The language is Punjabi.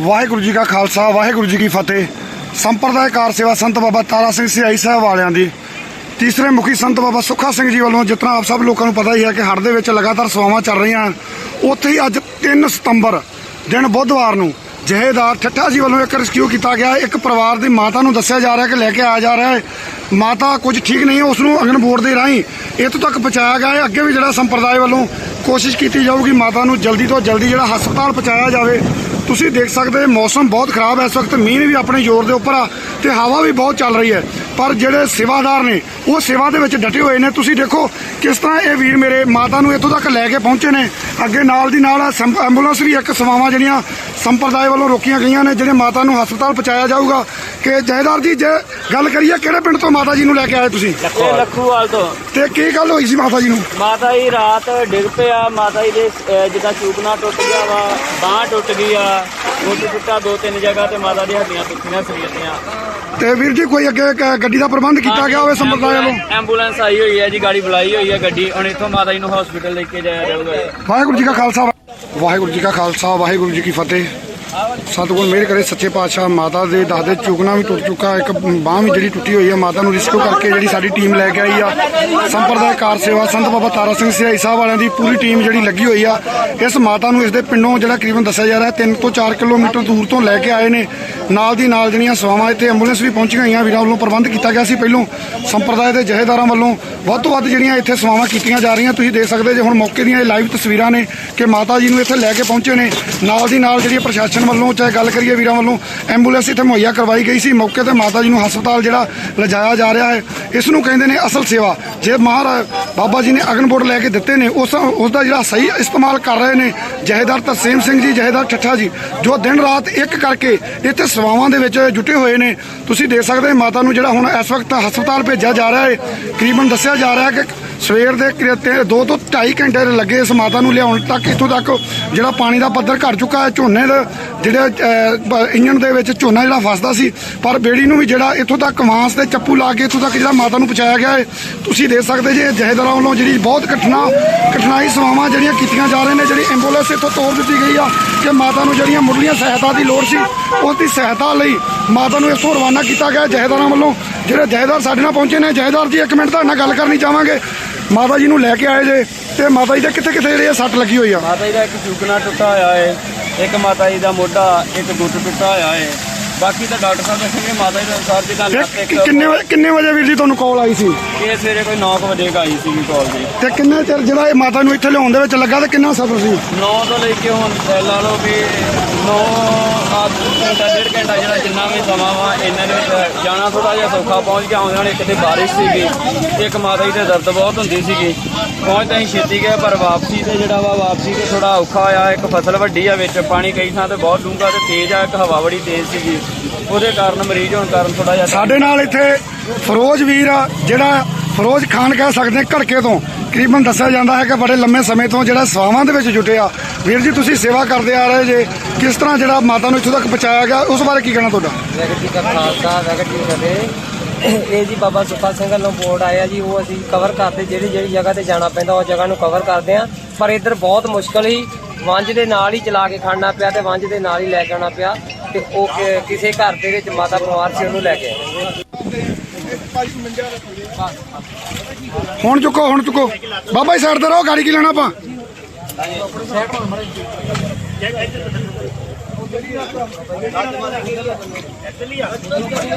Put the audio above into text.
ਵਾਹਿਗੁਰੂ ਜੀ ਕਾ ਖਾਲਸਾ, ਵਾਹਿਗੁਰੂ ਜੀ ਕੀ ਫਤਿਹ। ਸੰਪਰਦਾਇਕਾਰ ਸੇਵਾ ਸੰਤ ਬਾਬਾ ਤਾਰਾ ਸਿੰਘ ਸਿਆਈ ਸਾਹਿਬ ਵਾਲਿਆਂ ਦੀ। ਤੀਸਰੇ ਮੁਖੀ ਸੰਤ ਬਾਬਾ ਸੁੱਖਾ ਸਿੰਘ ਜੀ ਵੱਲੋਂ ਜਿਤਨਾ ਆਪ ਸਭ ਲੋਕਾਂ ਨੂੰ ਪਤਾ ਹੀ ਹੈ ਕਿ ਹੜ੍ਹ ਦੇ ਵਿੱਚ ਲਗਾਤਾਰ ਸੇਵਾਵਾਂ ਚੱਲ ਰਹੀਆਂ। ਹਨ ਉੱਥੇ ਹੀ ਅੱਜ 3 ਸਤੰਬਰ, ਦਿਨ ਬੁੱਧਵਾਰ ਨੂੰ ਜਹੇਦਾਰ ਠੱਠਾ ਜੀ ਵੱਲੋਂ ਇੱਕ ਰੈਸਕਿਊ ਕੀਤਾ ਗਿਆ। ਇੱਕ ਪਰਿਵਾਰ ਦੀ ਮਾਤਾ ਨੂੰ ਦੱਸਿਆ ਜਾ ਰਿਹਾ ਕਿ ਲੈ ਕੇ ਆਇਆ ਜਾ ਰਿਹਾ ਹੈ। ਮਾਤਾ ਕੁਝ ਠੀਕ ਨਹੀਂ ਉਸ ਨੂੰ ਅਗਨ ਬੋਰਡ ਦੇ ਰਾਹੀਂ ਇੱਥੋਂ ਤੱਕ ਪਹੁੰਚਾਇਆ ਗਿਆ ਹੈ। ਅੱਗੇ ਵੀ ਜਿਹੜਾ ਸੰਪਰਦਾਇ ਵੱਲੋਂ ਕੋਸ਼ਿਸ਼ ਕੀਤੀ ਜਾਊਗੀ ਮਾਤਾ ਨੂੰ ਜਲਦੀ ਤੋਂ ਜਲਦੀ ਜਿਹੜਾ ਹਸਪਤਾਲ ਪਹੁੰਚਾਇਆ ਜਾਵੇ ਤੁਸੀਂ ਦੇਖ ਸਕਦੇ ਮੌਸਮ ਬਹੁਤ ਖਰਾਬ ਹੈ ਇਸ ਵਕਤ, ਮੀਂਹ ਵੀ ਆਪਣੇ ਜ਼ੋਰ ਦੇ ਉੱਪਰ ਆ ਤੇ ਹਵਾ ਵੀ ਬਹੁਤ ਚੱਲ ਰਹੀ ਹੈ। ਪਰ ਜਿਹੜੇ ਸੇਵਾਦਾਰ ਨੇ, ਉਹ ਸੇਵਾ ਦੇ ਵਿੱਚ ਡਟੇ ਹੋਏ ਨੇ। ਤੁਸੀਂ ਦੇਖੋ ਕਿਸ ਤਰ੍ਹਾਂ ਇਹ ਵੀਰ ਮੇਰੇ ਮਾਤਾ ਨੂੰ ਇੱਥੋਂ ਤੱਕ ਲੈ ਕੇ ਪਹੁੰਚੇ ਨੇ। ਅੱਗੇ ਨਾਲ ਦੀ ਨਾਲ ਸੰਪ- ਐਂਬੂਲੈਂਸ ਵੀ ਇੱਕ ਸੇਵਾਵਾਂ ਜਿਹੜੀਆਂ ਸੰਪਰਦਾਇ ਵੱਲੋਂ ਰੋਕੀਆਂ ਗਈਆਂ ਨੇ, ਜਿਹੜੇ ਮਾਤਾ ਨੂੰ ਹਸਪਤਾਲ ਪਹੁੰਚਾਇਆ ਜਾਊਗਾ। ਕਿ ਜੈਦਾਰ ਜੀ ਜੇ ਗੱਲ ਕਰੀਏ ਕਿਹੜੇ ਪਿੰਡ ਤੋਂ ਮਾਤਾ ਜੀ ਨੂੰ ਲੈ ਕੇ ਆਏ ਤੁਸੀਂ? ਇਹ ਲੱਖੂਵਾਲ ਤੋਂ। ਤੇ ਕੀ ਗੱਲ ਹੋਈ ਸੀ ਮਾਤਾ ਜੀ ਨੂੰ? ਮਾਤਾ ਜੀ ਰਾਤ ਡਿੱਗ ਪਿਆ। ਮਾਤਾ ਜੀ ਦੇ ਅਹ, ਜਿੱਦਾਂ ਚੂਕਣਾ ਟੁੱਟ ਗਿਆ ਵਾ ਬਾਹ ਟੁੱਟ ਗਈ ਆ। ਗੁੱਟ ਟੁੱਟਾ ਦੋ ਤਿੰਨ ਜਗ੍ਹਾ ਤੇ ਮਾਤਾ ਦੀ ਹੱਡੀਆਂ ਟੁੱਟੀਆਂ ਸਰੀਰ ਦੀਆਂ ਤੇ ਵੀਰ ਜੀ ਕੋਈ ਅੱਗੇ ਕ- ਗੱਡੀ ਦਾ ਪ੍ਰਬੰਧ ਕੀਤਾ ਗਿਆ ਹੋਵੇ ਸੰਪਰਦਾਇ ਵੱਲੋਂ? ਐਂਬੂਲੈਂਸ ਆਈ ਹੋਈ ਹੈ ਜੀ ਗਾੜੀ ਬੁਲਾਈ ਹੋਈ ਹੈ ਗੱਡੀ। ਹੁਣ ਇੱਥੋਂ ਮਾਤਾ ਜੀ ਨੂੰ ਹਸਪੀਟਲ ਲੈ ਕੇ ਜਾਇਆ ਜਾਊਗਾ। ਵਾਹਿਗੁਰੂ ਜੀ ਕਾ ਖਾਲਸਾ ਵਾਹਿਗੁਰੂ ਜੀ ਕਾ ਖਾਲਸਾ ਵਾਹਿਗੁਰੂ ਜੀ ਕੀ ਫਤਿਹ। ਸਤਿਗੁਰ ਮਿਹਰ ਕਰੇ ਸੱਚੇ ਪਾਤਸ਼ਾਹ, ਮਾਤਾ ਦੇ ਦਾਦੇ ਚੁਗਣਾ ਵੀ ਟੁੱਟ ਚੁੱਕਾ, ਇੱਕ ਬਾਹ ਵੀ ਜਿਹੜੀ ਟੁੱਟੀ ਹੋਈ ਹੈ ਮਾਤਾ ਨੂੰ ਰਿਸਕਿਊ ਕਰਕੇ ਜਿਹੜੀ ਸਾਡੀ ਟੀਮ ਲੈ ਕੇ ਆਈ ਆ। ਸੰਪਰਦਾਇ ਕਾਰ ਸੇਵਾ ਸੰਤ ਬਾਬਾ ਤਾਰਾ ਸਿੰਘ ਸਿਹਾਈ ਸਾਹਿਬ ਵਾਲਿਆਂ ਦੀ ਪੂਰੀ ਟੀਮ ਜਿਹੜੀ ਲੱਗੀ ਹੋਈ ਆ। ਇਸ ਮਾਤਾ ਨੂੰ ਇਸ ਦੇ ਪਿੰਡੋਂ ਜਿਹੜਾ ਕਰੀਬਨ ਦੱਸਿਆ ਜਾ ਰਿਹਾ 3 ਤੋਂ 4 ਕਿਲੋਮੀਟਰ ਦੂਰ ਤੋਂ ਲੈ ਕੇ ਆਏ ਨੇ। ਨਾਲ ਦੀ ਨਾਲ ਜਿਹੜੀਆਂ ਸੇਵਾਵਾਂ ਇੱਥੇ ਐਂਬੂਲੈਂਸ ਵੀ ਪਹੁੰਚ ਗਈਆਂ ਵੀਰਾਂ ਵੱਲੋਂ ਪ੍ਰਬੰਧ ਕੀਤਾ ਗਿਆ ਸੀ। ਪਹਿਲੋਂ ਸੰਪਰਦਾਇ ਦੇ ਜਹੇਦਾਰਾਂ ਵੱਲੋਂ ਵੱਧ ਤੋਂ ਵੱਧ ਜਿਹੜੀਆਂ ਇੱਥੇ ਸੇਵਾਵਾਂ ਕੀਤੀਆਂ ਜਾ ਰਹੀਆਂ, ਤੁਸੀਂ ਦੇਖ ਸਕਦੇ ਜੇ ਹੁਣ ਮੌਕੇ ਦੀਆਂ ਇਹ ਲਾਈਵ ਤਸਵੀਰਾਂ ਨੇ ਕਿ ਮਾਤਾ ਜੀ ਨੂੰ ਇੱਥੇ ਲੈ ਕੇ ਪਹੁੰਚੇ ਨੇ। ਨਾਲ ਦੀ ਨਾਲ ਜਿਹੜੀ ਪ੍ਰਸ਼ਾਸਨ ਵੱਲੋਂ, ਚਾਹੇ ਗੱਲ ਕਰੀਏ ਵੀਰਾਂ ਵੱਲੋਂ ਐਂਬੂਲੈਂਸ ਇੱਥੇ ਮੁਹੱਈਆ ਕਰਵਾਈ ਗਈ ਸੀ। ਮੌਕੇ ਤੇ ਮਾਤਾ ਜੀ ਨੂੰ ਹਸਪਤਾਲ ਜਿਹੜਾ ਲਿਜਾਇਆ ਜਾ ਰਿਹਾ ਹੈ, ਇਸ ਨੂੰ ਕਹਿੰਦੇ ਨੇ ਅਸਲ ਸੇਵਾ। ਜੇ ਮਹਾਰਾਜ ਬਾਬਾ ਜੀ ਨੇ ਅਗਨ ਬੋਰਡ ਲੈ ਕੇ ਦਿੱਤੇ ਨੇ, ਉਸ ਉਸ ਦਾ ਜਿਹੜਾ ਸਹੀ ਇਸਤੇਮਾਲ ਕਰ ਰਹੇ ਨੇ, ਜਹੇਦਾਰ ਤਰਸੇਮ ਸਿੰਘ ਜੀ, ਜਹੇਦਾਰ ਠੱਠਾ ਜੀ, ਜੋ ਦਿਨ ਰਾਤ ਇੱਕ ਕਰਕੇ ਇੱਥੇ ਸੇਵਾਵਾਂ ਦੇ ਵਿੱਚ ਜੁਟੇ ਹੋਏ ਨੇ। ਤੁਸੀਂ ਦੇਖ ਸਕਦੇ ਮਾਤਾ ਨੂੰ ਜਿਹੜਾ ਹੁਣ ਇਸ ਵਕਤ ਹਸਪਤਾਲ ਭੇਜਿਆ ਜਾ ਰਿਹਾ ਹੈ। ਕਰੀਬਨ ਦੱਸਿਆ ਜਾ ਰਿਹਾ ਹੈ ਕਿ ਸਵੇਰ ਦੇ ਕਰੀਬ ਦੋ ਤੋਂ 2.5 ਘੰਟੇ ਲੱਗੇ ਇਸ ਮਾਤਾ ਨੂੰ ਲਿਆਉਣ ਤੱਕ ਇੱਥੋਂ ਤੱਕ ਜਿਹੜਾ ਪਾਣੀ ਦਾ ਪੱਧਰ ਘਟ ਚੁੱਕਾ ਹੈ, ਝੋਨੇ ਦਾ ਜਿਹੜੇ ਇੰਜਣ ਦੇ ਵਿੱਚ ਝੋਨਾ ਜਿਹੜਾ ਫਸਦਾ ਸੀ, ਪਰ ਬੇੜੀ ਨੂੰ ਵੀ ਜਿਹੜਾ ਇੱਥੋਂ ਤੱਕ ਵਾਂਸ ਤੇ ਚੱਪੂ ਲਾ ਕੇ ਇੱਥੋਂ ਤੱਕ ਜਿਹੜਾ ਮਾਤਾ ਨੂੰ ਪਹੁੰਚਾਇਆ ਗਿਆ ਹੈ, ਤੁਸੀਂ ਦੇਖ ਸਕਦੇ ਜੇ ਜਹੇਦਾਰਾਂ ਵੱਲੋਂ ਜਿਹੜੀ ਬਹੁਤ ਕਠਿਨਾ ਕਠਿਨਾਈ ਸੇਵਾਵਾਂ ਜਿਹੜੀਆਂ ਕੀਤੀਆਂ ਜਾ ਰਹੀਆਂ ਨੇ, ਜਿਹੜੀ ਐਂਬੂਲੈਂਸ ਇੱਥੋਂ ਤੋਰ ਦਿੱਤੀ ਗਈ ਆ ਕਿ ਮਾਤਾ ਨੂੰ ਜਿਹੜੀਆਂ ਮੁੱਢਲੀਆਂ ਸਹਾਇਤਾ ਦੀ ਲੋੜ ਸੀ ਉਸ ਦੀ ਸਹਾਇਤਾ ਲਈ ਮਾਤਾ ਨੂੰ ਇੱਥੋਂ ਰਵਾਨਾ ਕੀਤਾ ਗਿਆ। ਜਹੇਦਾਰਾਂ ਵੱਲੋਂ ਜਿਹੜੇ ਜਹੇਦਾਰ ਸਾਡੇ ਨਾਲ ਪਹੁੰਚੇ ਨੇ, ਜਹੇਦਾਰ ਜੀ, ਇੱਕ ਮਿੰਟ ਤੁਹਾਡੇ ਨਾਲ ਗੱਲ ਕਰਨੀ ਚਾਹਾਂਗੇ। ਮਾਤਾ ਜੀ ਨੂੰ ਲੈ ਕੇ ਆਏ ਜੇ ਤੇ ਮਾਤਾ ਜੀ ਦੇ ਕਿੱਥੇ ਕਿੱਥੇ ਜਿਹੜੇ ਆ ਸੱਟ ਲੱਗੀ ਹੋਈ ਆ? ਮਾਤਾ ਜੀ ਦਾ ਇੱਕ ਚੂਕਣਾ ਟੁੱਟਾ ਹੋਇਆ ਹੈ ਇੱਕ ਮਾਤਾ ਜੀ ਦਾ ਮੋਢਾ ਇੱਕ ਗੁੱਟ ਟੁੱਟਾ ਹੋਇਆ ਹੈ ਬਾਕੀ ਤਾਂ ਡਾਕਟਰ ਸਾਹਿਬ ਦੱਸਣਗੇ ਮਾਤਾ ਜੀ ਦੇ ਅਨੁਸਾਰ ਜਿੱਦਾਂ ਲੱਤ ਤੇ ਇੱਕ ਕਿ- ਕਿੰਨੇ ਵਜੇ ਕਿੰਨੇ ਵਜੇ ਵੀਰ ਜੀ ਤੁਹਾਨੂੰ ਕਾਲ ਆਈ ਸੀ? ਇਹ ਸਵੇਰੇ ਕੋਈ 9 ਵਜੇ ਕ ਆਈ ਸੀਗੀ ਕਾਲ ਜੀ। ਤੇ ਕਿੰਨੇ ਚਿਰ ਜਿਹੜਾ ਇਹ ਮਾਤਾ ਨੂੰ ਇੱਥੇ ਲਿਆਉਣ ਦੇ ਵਿੱਚ ਲੱਗਾ ਤੇ ਕਿੰਨਾ ਸਫ਼ਰ ਸੀ? 9 ਤੋਂ ਲੈ ਕੇ ਹੁਣ ਲਾ ਲਓ ਵੀ 9 ਘੰਟਾ ਡੇਢ ਘੰਟਾ ਜਿਹੜਾ ਜਿੰਨਾ ਵੀ ਸਮਾਂ ਵਾ ਇਹਨਾਂ ਦੇ ਵਿੱਚ ਜਾਣਾ ਥੋੜਾ ਜਿਹਾ ਸੌਖਾ ਪਹੁੰਚ ਕੇ ਆਉਂਦੇ ਨਾਲ ਇੱਕ ਤੇ ਬਾਰਿਸ਼ ਸੀਗੀ ਇੱਕ ਮਾਤਾ ਜੀ ਦੇ ਦਰਦ ਬਹੁਤ ਹੁੰਦੀ ਸੀਗੀ। ਪਹੁੰਚ ਤਾਂ ਛੇਤੀ ਗਏ ਪਰ ਵਾਪਸੀ ਤੇ ਜਿਹੜਾ ਵਾ ਵਾਪਸੀ ਤੇ ਥੋੜਾ ਔਖਾ ਹੋਇਆ ਇੱਕ ਫਸਲ ਵੱਡੀ ਆ ਵਿੱਚ ਪਾਣੀ ਕਈ ਥਾਂ ਤੇ ਬਹੁਤ ਡੂੰਘਾ ਤੇ ਤੇਜ਼ ਆ ਇੱਕ ਹਵਾ ਬੜੀ ਤੇਜ਼ ਸੀਗੀ। ਉਹਦੇ ਕਾਰਨ ਮਰੀਜ਼ ਹੋਣ ਕਾਰਨ ਥੋੜਾ ਜਿਹਾ ਸਾਡੇ ਨਾਲ ਇੱਥੇ ਫਰੋਜ਼ ਵੀਰ ਆ, ਜਿਹੜਾ ਫਰੋਜ਼ ਖਾਨ ਕਹਿ ਸਕਦੇ ਘੜਕੇ ਤੋਂ। ਤਕਰੀਬਨ ਦੱਸਿਆ ਜਾਂਦਾ ਹੈ ਕਿ ਬੜੇ ਲੰਮੇ ਸਮੇਂ ਤੋਂ ਜਿਹੜਾ ਸੇਵਾਵਾਂ ਦੇ ਵਿੱਚ ਜੁਟੇ ਆ। ਵੀਰ ਜੀ, ਤੁਸੀਂ ਸੇਵਾ ਕਰਦੇ ਆ ਰਹੇ ਜੇ। ਕਿਸ ਤਰ੍ਹਾਂ ਜਿਹੜਾ ਮਾਤਾ ਨੂੰ ਇੱਥੋਂ ਤੱਕ ਪਹੁੰਚਾਇਆ ਗਿਆ, ਉਸ ਬਾਰੇ ਕੀ ਕਹਿਣਾ ਤੁਹਾਡਾ? ਵਾਹਿਗੁਰੂ ਜੀ ਕਾ ਖਾਲਸਾ ਵਾਹਿਗੁਰੂ ਜੀ ਕੀ ਫਤਿਹ। ਇਹ ਜੀ ਬਾਬਾ ਸੁੱਖਾ ਸਿੰਘ ਵੱਲੋਂ ਬੋਰਡ ਆਇਆ ਜੀ, ਉਹ ਅਸੀਂ ਕਵਰ ਕਰਦੇ ਜਿਹੜੀ ਜਿਹੜੀ ਜਗ੍ਹਾ ਤੇ ਜਾਣਾ ਪੈਂਦਾ, ਉਹ ਜਗ੍ਹਾ ਨੂੰ ਕਵਰ ਕਰਦੇ ਆ ਪਰ ਇੱਧਰ ਬਹੁਤ ਮੁਸ਼ਕਲ ਹੀ, ਵੰਜ ਦੇ ਨਾਲ ਹੀ ਚਲਾ ਕੇ ਖੜਨਾ ਪਿਆ ਤੇ ਵੰਜ ਦੇ ਨਾਲ ਹੀ ਲੈ ਕੇ ਆਉਣਾ ਪਿਆ ਤੇ ਉਹ ਕਿਸੇ ਘਰ ਦੇ ਵਿੱਚ ਮਾਤਾ ਪਰਿਵਾਰ ਸੀ, ਉਹਨੂੰ ਲੈ ਕੇ ਆਏ। ਹੁਣ ਚੁੱਕੋ ਹੁਣ ਚੁੱਕੋ। ਬਾਬਾ ਜੀ ਸਾਈਡ ਤੇ ਰਹੋ ਗਾੜੀ ਕੀ ਲੈਣਾ ਆਪਾਂ?